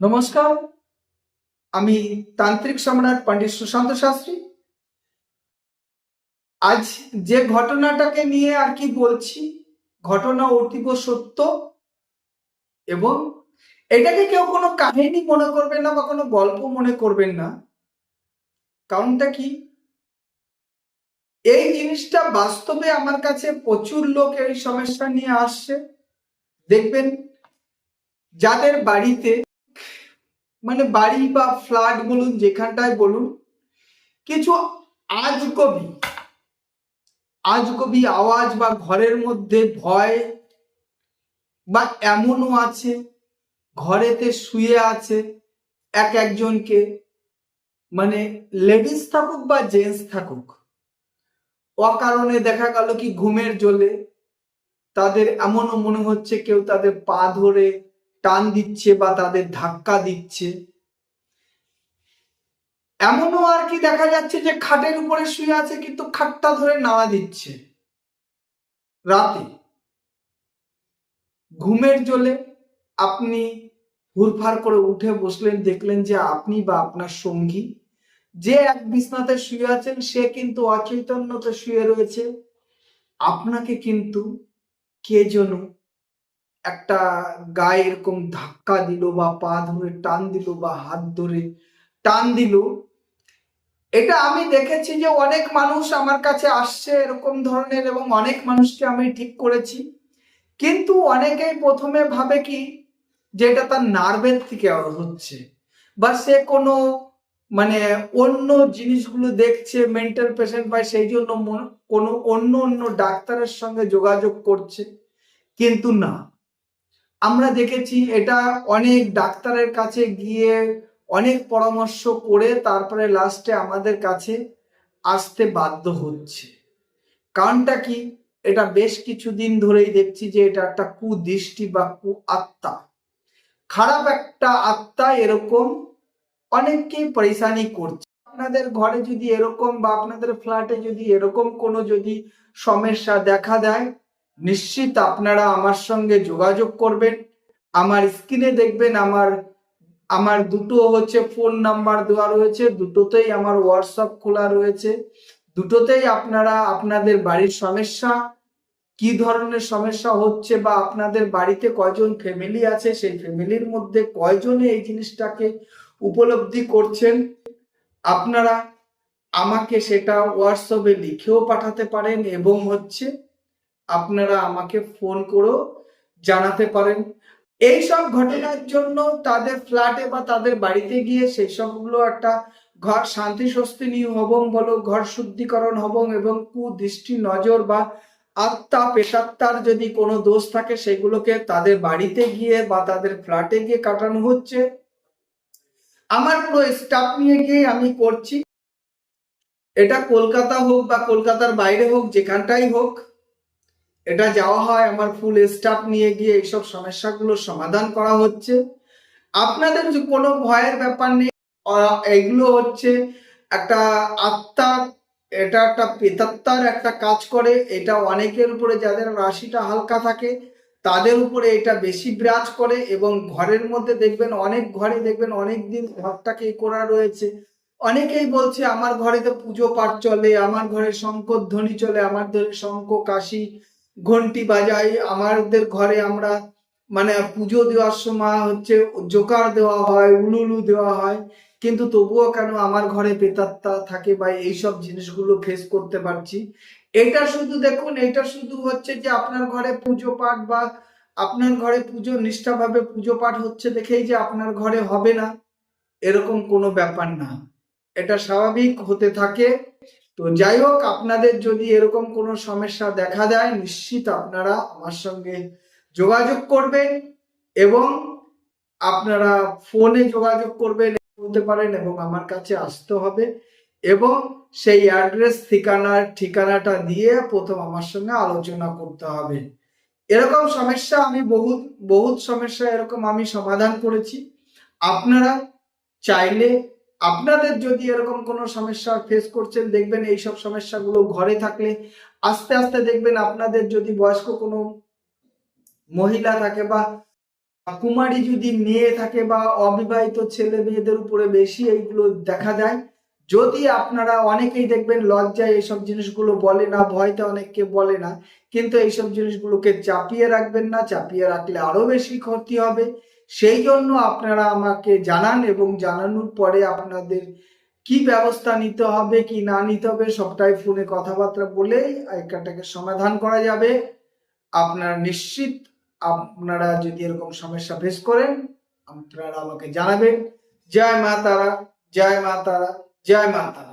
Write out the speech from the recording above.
নমস্কার, আমি তান্ত্রিক সম্রাট পণ্ডিত সুশান্ত শাস্ত্রী। আজ যে ঘটনাটাকে নিয়ে আর কি বলছি, ঘটনা অতীব সত্য এবং এটাকে কেউ কোনো কাহিনী মনে করবেন না বা কোনো গল্প মনে করবেন না। কারণটা কি? এই জিনিসটা বাস্তবে আমার কাছে প্রচুর লোক এই সমস্যা নিয়ে আসছে। দেখবেন, যাদের বাড়িতে মানে বাড়ি বা ফ্ল্যাট বলুন, যেখানটায় বলুন, কিছু আজকবি আজকবি আওয়াজ বা ঘরের মধ্যে ভয় বা এমনও আছে, ঘরেতে শুয়ে আছে এক একজনকে মানে লেডিস থাকুক বা জেন্টস থাকুক, অকারণে দেখা গেল কি ঘুমের জলে, তাদের এমনও মনে হচ্ছে কেউ তাদের পা ধরে টান দিচ্ছে বা তাদের ধাক্কা দিচ্ছে। এমনও আর কি দেখা যাচ্ছে যে খাটের উপরে শুয়ে আছে কিন্তু খাটটা ধরে নাড়া দিচ্ছে। রাতে ঘুমের জলে আপনি হুরফার করে উঠে বসলেন, দেখলেন যে আপনি বা আপনার সঙ্গী যে এক বিছনাতে শুয়ে আছেন, সে কিন্তু অচৈতন্যতে শুয়ে রয়েছে। আপনাকে কিন্তু কে যেন একটা গায়ে এরকম ধাক্কা দিল বা পা ধরে টান দিল বা হাত ধরে টান দিল, এটা আমি দেখেছি যে অনেক মানুষ আমার কাছে আসছে এরকম ধরনের এবং অনেক মানুষকে আমি ঠিক করেছি। কিন্তু অনেকেই প্রথমে ভাবে কি যে এটা তার নার্ভের থেকে হচ্ছে বা সে কোনো মানে অন্য জিনিসগুলো দেখছে মেন্টাল পেশেন্ট বা সেই জন্য কোনো অন্য অন্য ডাক্তারের সঙ্গে যোগাযোগ করছে। কিন্তু না আমরা দেখেছি এটা অনেক ডাক্তারের কাছে গিয়ে অনেক পরামর্শ করে তারপরে লাস্টে আমাদের কাছে আসতে বাধ্য হচ্ছে। কারণটা কি? এটা বেশ কিছুদিন ধরেই দেখছি যে এটা একটা কুদৃষ্টি বা কু আত্মা খারাপ একটা আত্মা এরকম অনেককেই পরেশানি করছে। আপনাদের ঘরে যদি এরকম বা আপনাদের ফ্ল্যাটে যদি এরকম কোনো যদি সমস্যা দেখা দেয় নিশ্চিত আপনারা আমার সঙ্গে যোগাযোগ করবেন। আমার স্ক্রিনে দেখবেন আমার আমার দুটো হচ্ছে ফোন নাম্বার দেওয়া রয়েছে। দুটোতেই আমার হোয়াটসঅ্যাপ খোলা রয়েছে। দুটোতেই আপনারা আপনাদের বাড়ির সমস্যা, কি ধরনের সমস্যা হচ্ছে বা আপনাদের বাড়িতে কয়জন ফ্যামিলি আছে, সেই ফ্যামিলির মধ্যে কয়জনে এই জিনিসটাকে উপলব্ধি করছেন, আপনারা আমাকে সেটা হোয়াটসঅ্যাপে লিখেও পাঠাতে পারেন এবং হচ্ছে আপনারা আমাকে ফোন করেও জানাতে পারেন। এই সব ঘটনার জন্য তাদের ফ্ল্যাটে বা তাদের বাড়িতে গিয়ে সেই সবগুলো একটা ঘর শান্তি স্বস্তিনী হবং বলো, ঘর শুদ্ধিকরণ হবং এবং কুদৃষ্টি নজর বা আত্মা, পেশাত্মার যদি কোনো দোষ থাকে, সেগুলোকে তাদের বাড়িতে গিয়ে বা তাদের ফ্ল্যাটে গিয়ে কাটানো হচ্ছে। আমার পুরো স্টাফ নিয়ে গিয়ে আমি করছি। এটা কলকাতা হোক বা কলকাতার বাইরে হোক, যেখানটাই হোক এটা যাওয়া হয় আমার ফুল স্টাফ নিয়ে গিয়ে এইসব সমস্যাগুলো সমাধান করা হচ্ছে। আপনাদের কোনো ভয়ের ব্যাপার নেই এগুলো হচ্ছে একটা আত্মা, এটা একটা প্রেতাত্মার একটা কাজ করে, এটা অনেকের উপরে যাদের রাশিটা হালকা থাকে, তাদের উপরে এটা বেশি বিরাজ করে এবং ঘরের মধ্যে দেখবেন অনেক ঘরে দেখবেন অনেক দিন ঘরটাকে করা রয়েছে। অনেকেই বলছে, আমার ঘরে তো পুজো পাঠ চলে, আমার ঘরে শঙ্কর ধ্বনি চলে আমাদের শঙ্খ কাশি ঘন্টি বাজাই, আমাদের ঘরে আমরা মানে পুজো দেওয়ার সময় হচ্ছে জোকার দেওয়া হয়, উলুলু দেওয়া হয়। কিন্তু তবুও কেন আমার ঘরে পেতাত্তা থাকে বা এইসব জিনিসগুলো ফেস করতে পারছি? এটা শুধু দেখুন, এটা শুধু হচ্ছে যে আপনার ঘরে পুজো পাঠ বা আপনার ঘরে পুজো, নিষ্ঠাভাবে পুজো পাঠ হচ্ছে দেখেই যে আপনার ঘরে হবে না, এরকম কোনো ব্যাপার না। এটা স্বাভাবিক হতে থাকে। তো যাই হোক আপনাদের যদি এরকম কোনো সমস্যা দেখা দেয়, নিশ্চিত আপনারা আমার সঙ্গে যোগাযোগ করবেন এবং আপনারা ফোনে যোগাযোগ করবেন, বলতে পারেন এবং আমার কাছে আসতে হবে এবং সেই অ্যাড্রেস ঠিকানার ঠিকানাটা দিয়ে প্রথম আমার সঙ্গে আলোচনা করতে হবে। এরকম সমস্যা আমি বহুত বহুত সমস্যা এরকম আমি সমাধান করেছি। আপনারা চাইলে আপনাদের যদি এরকম কোনো সমস্যা ফেস করছেন, দেখবেন এই সব সমস্যাগুলো ঘরে থাকলে আস্তে আস্তে দেখবেন আপনাদের যদি বয়স্ক কোনো মহিলা থাকে বা কুমারী যদি মেয়ে থাকে বা অবিবাহিত ছেলে মেয়েদের উপরে বেশি এইগুলো দেখা যায়, যদি আপনারা অনেকেই দেখবেন লজ্জায় এইসব জিনিসগুলো বলে না, ভয়তে অনেককে বলে না, কিন্তু এইসব জিনিসগুলোকে চাপিয়ে রাখবেন না, চাপিয়ে রাখলে আরও বেশি ক্ষতি হবে। সেই জন্য আপনারা আমাকে জানান এবং জানানোর পরে আপনাদের কি ব্যবস্থা নিতে হবে, কি না নিতে হবে, সবটাই ফোনে কথাবার্তা বলেই এটাকে সমাধান করা যাবে। আপনারা নিশ্চিত আপনারা যদি এরকম সমস্যা ফেস করেন, আপনারা আমাকে জানাবেন। জয় মা তারা, জয় মা তারা, জয় মা তারা।